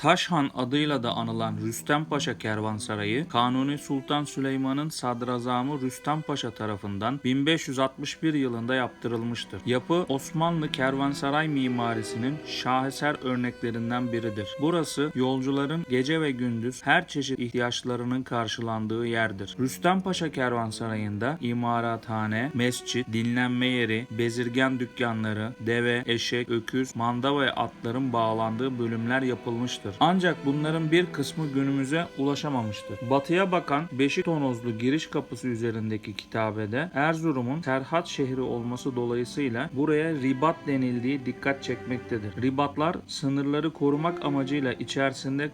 Taşhan adıyla da anılan Rüstem Paşa Kervansarayı, Kanuni Sultan Süleyman'ın sadrazamı Rüstem Paşa tarafından 1561 yılında yaptırılmıştır. Yapı Osmanlı kervansaray mimarisinin şaheser örneklerinden biridir. Burası yolcuların gece ve gündüz her çeşit ihtiyaçlarının karşılandığı yerdir. Rüstem Paşa Kervansarayı'nda imarathane, mescit, dinlenme yeri, bezirgen dükkanları, deve, eşek, öküz, manda ve atların bağlandığı bölümler yapılmıştır. Ancak bunların bir kısmı günümüze ulaşamamıştır. Batıya bakan Beşik Tonozlu giriş kapısı üzerindeki kitabede Erzurum'un Serhat şehri olması dolayısıyla buraya ribat denildiği dikkat çekmektedir. Ribatlar sınırları korumak amacıyla içerisinde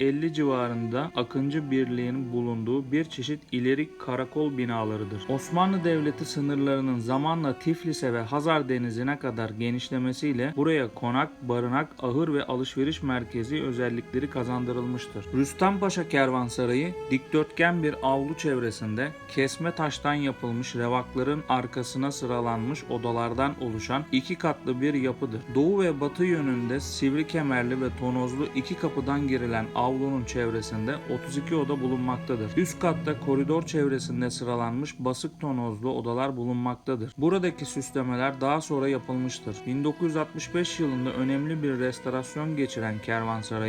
40-50 civarında Akıncı Birliği'nin bulunduğu bir çeşit ileri karakol binalarıdır. Osmanlı Devleti sınırlarının zamanla Tiflis'e ve Hazar Denizi'ne kadar genişlemesiyle buraya konak, barınak, ahır ve alışveriş merkezi özellikleri kazandırılmıştır. Rüstem Paşa Kervansarayı dikdörtgen bir avlu çevresinde kesme taştan yapılmış revakların arkasına sıralanmış odalardan oluşan iki katlı bir yapıdır. Doğu ve batı yönünde sivri kemerli ve tonozlu iki kapıdan girilen avlunun çevresinde 32 oda bulunmaktadır. Üst katta koridor çevresinde sıralanmış basık tonozlu odalar bulunmaktadır. Buradaki süslemeler daha sonra yapılmıştır. 1965 yılında önemli bir restorasyon geçiren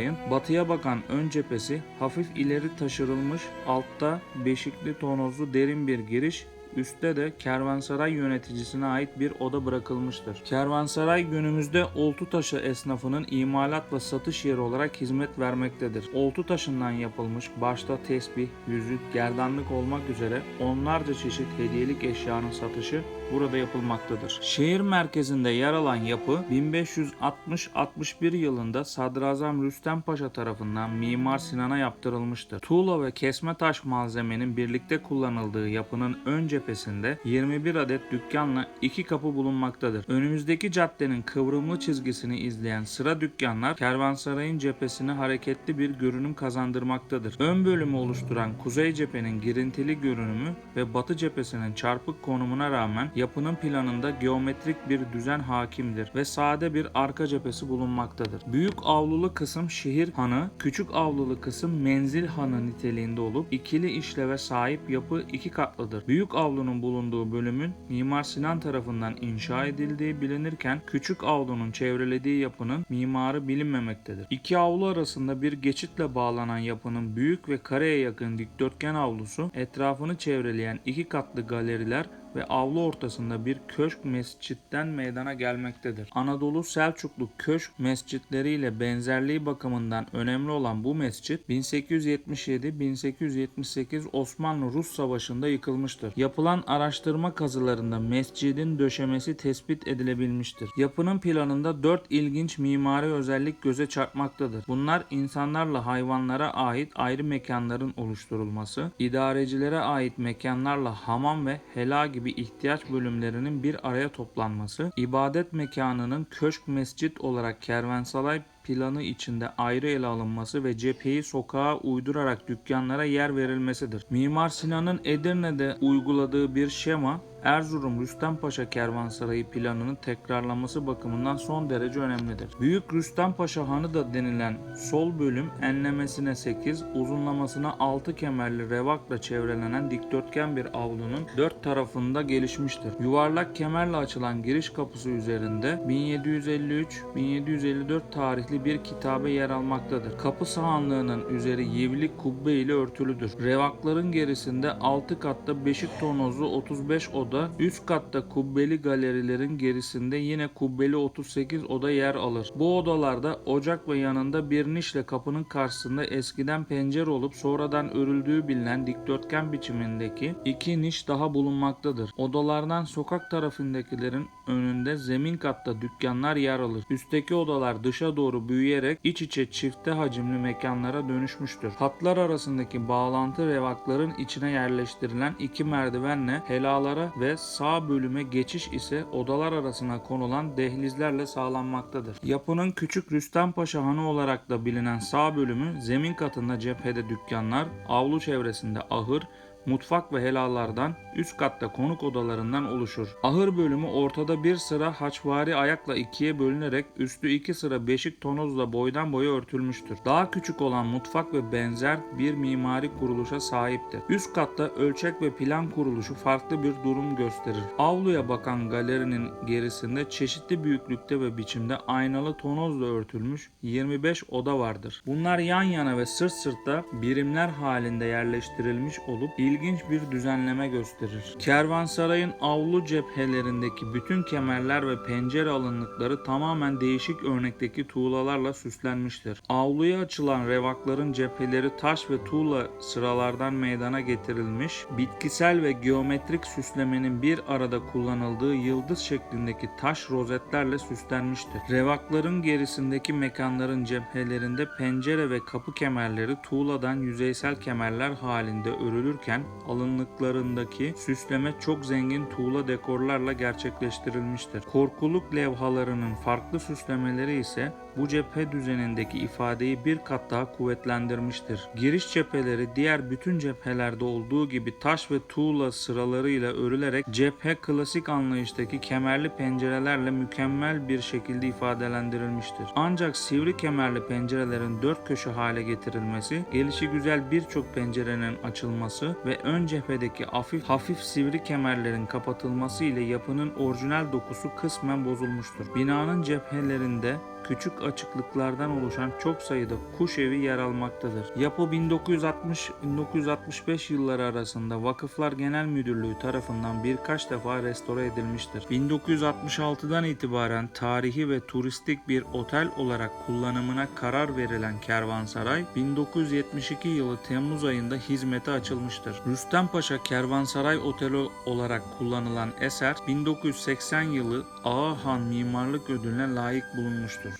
kervansarayın batıya bakan ön cephesi hafif ileri taşırılmış, altta beşikli tonozlu derin bir giriş Üstte de kervansaray yöneticisine ait bir oda bırakılmıştır. Kervansaray günümüzde Oltutaşı esnafının imalat ve satış yeri olarak hizmet vermektedir. Oltu taşından yapılmış başta tesbih, yüzük, gerdanlık olmak üzere onlarca çeşit hediyelik eşyanın satışı burada yapılmaktadır. Şehir merkezinde yer alan yapı 1560-61 yılında Sadrazam Rüstem Paşa tarafından Mimar Sinan'a yaptırılmıştır. Tuğla ve kesme taş malzemenin birlikte kullanıldığı yapının ön cephesinde 21 adet dükkanla iki kapı bulunmaktadır. Önümüzdeki caddenin kıvrımlı çizgisini izleyen sıra dükkanlar Kervansaray'ın cephesine hareketli bir görünüm kazandırmaktadır. Ön bölümü oluşturan kuzey cephenin girintili görünümü ve batı cephesinin çarpık konumuna rağmen yapının planında geometrik bir düzen hakimdir ve sade bir arka cephesi bulunmaktadır. Büyük avlulu kısım şehir hanı, küçük avlulu kısım menzil hanı niteliğinde olup ikili işleve sahip yapı iki katlıdır. Büyük avlunun bulunduğu bölümün Mimar Sinan tarafından inşa edildiği bilinirken küçük avlunun çevrelediği yapının mimarı bilinmemektedir. İki avlu arasında bir geçitle bağlanan yapının büyük ve kareye yakın dikdörtgen avlusu, etrafını çevreleyen iki katlı galeriler ve avlu ortasında bir köşk mescitten meydana gelmektedir. Anadolu Selçuklu köşk mescitleriyle benzerliği bakımından önemli olan bu mescit 1877-1878 Osmanlı-Rus Savaşı'nda yıkılmıştır. Yapılan araştırma kazılarında mescidin döşemesi tespit edilebilmiştir. Yapının planında dört ilginç mimari özellik göze çarpmaktadır. Bunlar insanlarla hayvanlara ait ayrı mekanların oluşturulması, idarecilere ait mekanlarla hamam ve helal gibi ihtiyaç bölümlerinin bir araya toplanması, ibadet mekanının köşk mescit olarak kervansaray planı içinde ayrı ele alınması ve cepheyi sokağa uydurarak dükkanlara yer verilmesidir. Mimar Sinan'ın Edirne'de uyguladığı bir şema Erzurum Rüstem Paşa Kervansarayı planının tekrarlaması bakımından son derece önemlidir. Büyük Rüstem Paşa Hanı da denilen sol bölüm enlemesine 8, uzunlamasına 6 kemerli revakla çevrelenen dikdörtgen bir avlunun dört tarafında gelişmiştir. Yuvarlak kemerle açılan giriş kapısı üzerinde 1753-1754 tarihli bir kitabe yer almaktadır. Kapı sahanlığının üzeri yivli kubbe ile örtülüdür. Revakların gerisinde 6 katta beşik tonozlu 35 oda, üst katta kubbeli galerilerin gerisinde yine kubbeli 38 oda yer alır. Bu odalarda ocak ve yanında bir nişle kapının karşısında eskiden pencere olup sonradan örüldüğü bilinen dikdörtgen biçimindeki iki niş daha bulunmaktadır. Odalardan sokak tarafındakilerin önünde zemin katta dükkanlar yer alır. Üstteki odalar dışa doğru büyüyerek iç içe çifte hacimli mekanlara dönüşmüştür. Hatlar arasındaki bağlantı revakların içine yerleştirilen iki merdivenle helalara ve sağ bölüme geçiş ise odalar arasına konulan dehlizlerle sağlanmaktadır. Yapının küçük Rüstem Paşa Hanı olarak da bilinen sağ bölümü zemin katında cephede dükkanlar, avlu çevresinde ahır, mutfak ve helallardan, üst katta konuk odalarından oluşur. Ahır bölümü ortada bir sıra haçvari ayakla ikiye bölünerek üstü iki sıra beşik tonozla boydan boya örtülmüştür. Daha küçük olan mutfak ve benzer bir mimari kuruluşa sahiptir. Üst katta ölçek ve plan kuruluşu farklı bir durum gösterir. Avluya bakan galerinin gerisinde çeşitli büyüklükte ve biçimde aynalı tonozla örtülmüş 25 oda vardır. Bunlar yan yana ve sırt sırta birimler halinde yerleştirilmiş olup ilginç bir düzenleme gösterir. Kervansarayın avlu cephelerindeki bütün kemerler ve pencere alınlıkları tamamen değişik örnekteki tuğlalarla süslenmiştir. Avluya açılan revakların cepheleri taş ve tuğla sıralardan meydana getirilmiş, bitkisel ve geometrik süslemenin bir arada kullanıldığı yıldız şeklindeki taş rozetlerle süslenmiştir. Revakların gerisindeki mekanların cephelerinde pencere ve kapı kemerleri tuğladan yüzeysel kemerler halinde örülürken alınlıklarındaki süsleme çok zengin tuğla dekorlarla gerçekleştirilmiştir. Korkuluk levhalarının farklı süslemeleri ise bu cephe düzenindeki ifadeyi bir kat daha kuvvetlendirmiştir. Giriş cepheleri diğer bütün cephelerde olduğu gibi taş ve tuğla sıralarıyla örülerek cephe klasik anlayıştaki kemerli pencerelerle mükemmel bir şekilde ifadelendirilmiştir. Ancak sivri kemerli pencerelerin dört köşe hale getirilmesi, gelişi güzel birçok pencerenin açılması ve ön cephedeki hafif hafif sivri kemerlerin kapatılması ile yapının orijinal dokusu kısmen bozulmuştur. Binanın cephelerinde küçük açıklıklardan oluşan çok sayıda kuş evi yer almaktadır. Yapı 1960-1965 yılları arasında Vakıflar Genel Müdürlüğü tarafından birkaç defa restore edilmiştir. 1966'dan itibaren tarihi ve turistik bir otel olarak kullanımına karar verilen Kervansaray 1972 yılı Temmuz ayında hizmete açılmıştır. Rüstem Paşa Kervansaray Oteli olarak kullanılan eser 1980 yılı Ağa Han Mimarlık Ödülüne layık bulunmuştur.